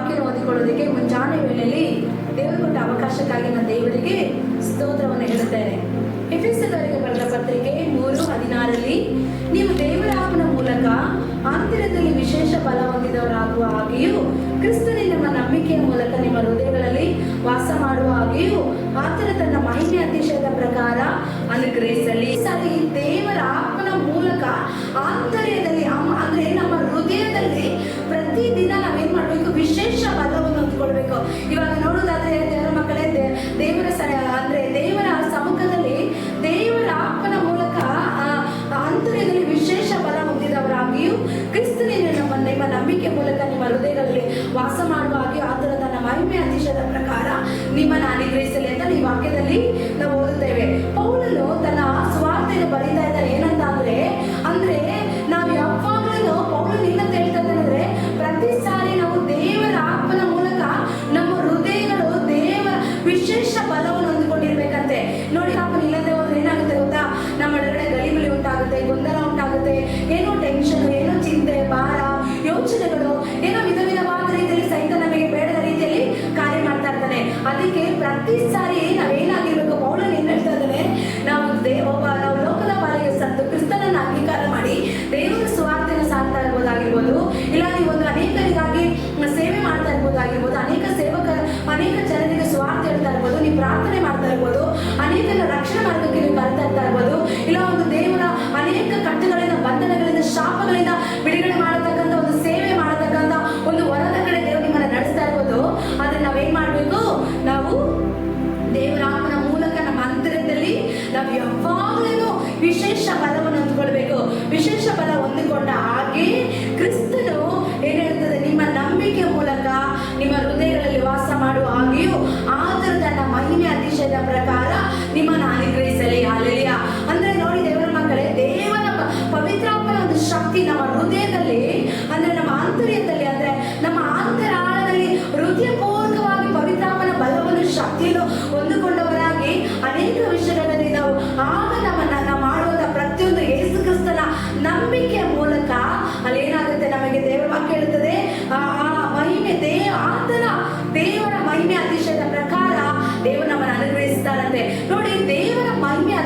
ವಾಕ್ಯ ಓದಿಕೊಳ್ಳೋದಕ್ಕೆ ಮುಂಜಾನೆ ವೇಳೆಯಲ್ಲಿ ದೇವರು ಕೊಟ್ಟ ಅವಕಾಶಕ್ಕಾಗಿ ನಾನು ದೇವರಿಗೆ ಸ್ತೋತ್ರವನ್ನು ಹೇಳುತ್ತೇನೆ. ಎಫೆಸದವರಿಗೆ ಬರೆದ ಪತ್ರಿಕೆ ಮೂರು ಹದಿನಾರರಲ್ಲಿ, ನೀವು ದೇವರ ಆತ್ಮನ ಮೂಲಕ ಆಂತರ್ಯದಲ್ಲಿ ವಿಶೇಷ ಬಲ ಹೊಂದಿದವರಾಗುವ ಹಾಗೆಯೂ ಕ್ರಿಸ್ತನೇ ನಮ್ಮ ನಂಬಿಕೆಯ ಮೂಲಕ ನಿಮ್ಮ ಹೃದಯಗಳಲ್ಲಿ ವಾಸ ಮಾಡುವ ಹಾಗೆಯೂ ಆತನ ತನ್ನ ಮಹಿಮೆ ಅತಿಶಯದ ಪ್ರಕಾರ ಅನುಗ್ರಹಿಸಲಿ. ಸರಿ ದೇವರ ಆತ್ಮನ ಮೂಲಕ ಆಂತರ್ಯದಲ್ಲಿ ಅಂದ್ರೆ ನಮ್ಮ ಹೃದಯದಲ್ಲಿ ಪ್ರತಿದಿನ ನಾವೇನ್ ಮಾಡ್ಬೇಕು ವಿಶೇಷ ಬಲವನ್ನು ಹೊಂದ್ಕೊಳ್ಬೇಕು ಇವಾಗ ಸೇವೆ ಮಾಡ್ತಾ ಇರ್ಬೋದಾಗಿರ್ಬೋದು ಅನೇಕ ಸೇವಕ, ಅನೇಕ ಜನರಿಗೆ ಸ್ವಾರ್ಥ ಹೇಳ್ತಾ ಇರ್ಬೋದು, ನೀವು ಪ್ರಾರ್ಥನೆ ಮಾಡ್ತಾ ಇರ್ಬೋದು ಅನೇಕರ ರಕ್ಷಣೆ ಮಾಡೋದಕ್ಕೆ ನೀವು ಬರ್ತಾ ಇರ್ತಾ ಇರ್ಬೋದು.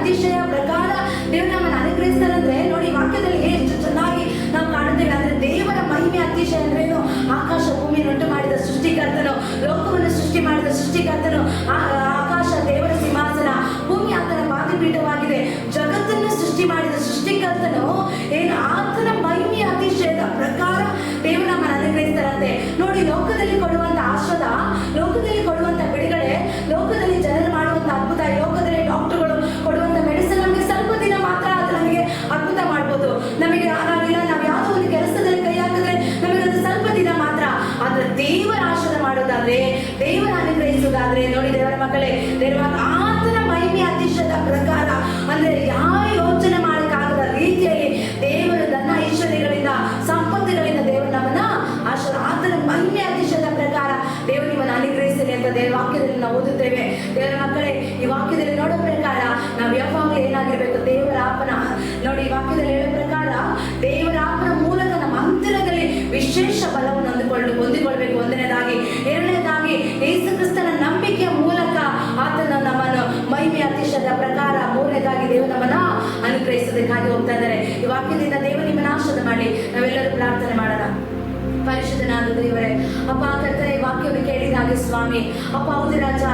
ಅತಿಶಯ ಪ್ರಕಾರ ದೇವರು, ನಮ್ಮನ್ನು ಅನುಗ್ರಹಿಸ್ತಾರಂದ್ರೆ ನೋಡಿ, ವಾಕ್ಯದಲ್ಲಿ ಎಷ್ಟು ಚೆನ್ನಾಗಿ ನಾವು ಕಾಣುತ್ತೇವೆ ಅಂದ್ರೆ ದೇವರ ಮಹಿಮೆ ಅತಿಶಯ ಅಂದ್ರೇನು ಆಕಾಶ ಭೂಮಿಯನ್ನುಂಟು ಮಾಡಿದ ಸೃಷ್ಟಿಕರ್ತನು, ಲೋಕವನ್ನು ಸೃಷ್ಟಿ ಮಾಡಿದ ಸೃಷ್ಟಿಕರ್ತನು ಆಕಾಶ ದೇವರ ಸಿಂಹಾಸನ, ಭೂಮಿ ಆತನ ಪಾದಪೀಠವಾಗಿದೆ. ಜಗತ್ತನ್ನು ಸೃಷ್ಟಿ ಮಾಡಿದ ಸೃಷ್ಟಿಕರ್ತನು, ಏನು? ಆತನ ಮಹಿಮೆ ಅತಿಶಯದ ಪ್ರಕಾರ ದೇವರು ನಮ್ಮನ್ನು ಅನುಗ್ರಹಿಸ್ತಾರಂತೆ. ನೋಡಿ, ಲೋಕದಲ್ಲಿ ಕೊಡುವಂತ ಆಶ್ರದ, ಲೋಕದಲ್ಲಿ ಕೊಡುವಂತ ದೇವರ ಆಶನ ಮಾಡೋದಾದ್ರೆ, ದೇವರ ಅನುಗ್ರಹಿಸೋದಾದ್ರೆ, ನೋಡಿ ದೇವರ ಮಕ್ಕಳೇ, ದೇವರ ಆತನ ಮಹಿಮೆ ಅತಿಶಯದ ಪ್ರಕಾರ, ಅಂದ್ರೆ ಯಾರು ಯೋಚನೆ ಮಾಡಕ್ಕಾಗದ ರೀತಿಯಲ್ಲಿ ದೇವರ ತನ್ನ ಐಶ್ವರ್ಯಗಳಿಂದ, ಸಂಪತ್ತುಗಳಿಂದ ದೇವರು ನಮ್ಮನ್ನ ಆಶ್ರ ಆತನ ಮಹಿಮೆ ಅತಿಶಯದ ಪ್ರಕಾರ ದೇವರು ನಿಮ್ಮನ್ನು ಅನುಗ್ರಹಿಸಲಿ ಅಂತ ದೇವರ ವಾಕ್ಯದಲ್ಲಿ ನಾವು ಓದುತ್ತೇವೆ. ದೇವರ ಮಕ್ಕಳೇ, ಈ ವಾಕ್ಯದಲ್ಲಿ ನೋಡೋ ಪ್ರಕಾರ ನಾವು ಯಾವಾಗಲೂ ಏನಾಗಿರ್ಬೇಕು? ದೇವರ ಆಪನ ನೋಡಿ ಈ ವಾಕ್ಯದಲ್ಲಿ ಹೇಳೋ ಪ್ರಕಾರ ದೇವರ ಆಪನ ಮೂಲಕ ನಮ್ಮ ಅಂತರದಲ್ಲಿ ವಿಶೇಷ ಬಲವನ್ನು ಹೊಂದಿಕೊಳ್ಳು ಅನುಗ್ರಹಿಸೋದಕ್ಕಾಗಿ ಹೋಗ್ತಾ ಇದ್ದಾರೆ. ಈ ವಾಕ್ಯದಿಂದ ದೇವರು ನಿಮ್ಮ ನಾಶದ ಮಾಡಿ ನಾವೆಲ್ಲರೂ ಪ್ರಾರ್ಥನೆ ಮಾಡೋಣ. ಪರಿಶುದ್ಧನಾದ ದೇವರೇ, ಅಪ್ಪ, ಕರ್ತನೆ ವಾಕ್ಯವನ್ನು ಕೇಳಿದಾಗಿ ಸ್ವಾಮಿ. ಅಪ್ಪ, ಹೌದು ರಾಜ,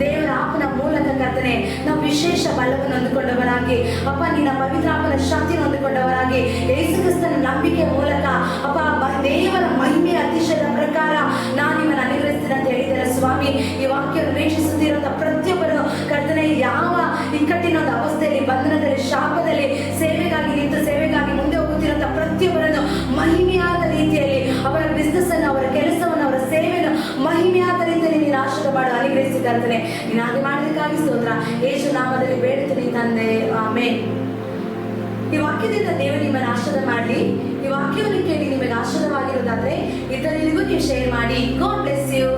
ದೇವರ ಆಪನ ಮೂಲಕ ಕರ್ತನೆ, ನಾವು ವಿಶೇಷ ಬಲವನ್ನು ಹೊಂದಿಕೊಂಡವರಾಗಿ, ಅಪ್ಪ, ನಿನ್ನ ಪವಿತ್ರಾಪನ ಶಕ್ತಿಯನ್ನು ಹೊಂದಿಕೊಂಡವರಾಗಿ ಯೇಸು ಕ್ರಿಸ್ತನ ನಂಬಿಕೆ ಮೂಲಕ, ಅಪ್ಪ ದೇವರ ಮಹಿಮೆಯ ಅತಿಶಯದ ಪ್ರಕಾರ ನಾನು ನಿಮ್ಮನ್ನು ಅನುಗ್ರಹಿಸ್ತೀನಿ ಅಂತ ಹೇಳಿದ್ದಾರೆ ಸ್ವಾಮಿ. ಈ ವಾಕ್ಯವನ್ನು ವೀಕ್ಷಿಸುತ್ತಿರುವಂತಹ ಅನುಗ್ರಹಿಸಿ ಕರ್ತನೆ ನೀನು ಹಾಗೆ ಮಾಡೋದಕ್ಕಾಗಿ ಸ್ತೋತ್ರ. ಯೇಸು ನಾಮದಲ್ಲಿ ಬೇಡ್ತೀನಿ ತಂದೆ. ಆಮೇಲೆ ಈ ವಾಕ್ಯದಿಂದ ದೇವರು ನಿಮ್ಮನ್ನು ಆಶ್ರದ ಮಾಡಲಿ. ಈ ವಾಕ್ಯವನ್ನು ಕೇಳಿ ನಿಮಗೆ ಆಶ್ರಯವಾಗಿರೋದಾದ್ರೆ ಇತರರಿಗೂ ನೀವು ಶೇರ್ ಮಾಡಿ. God bless you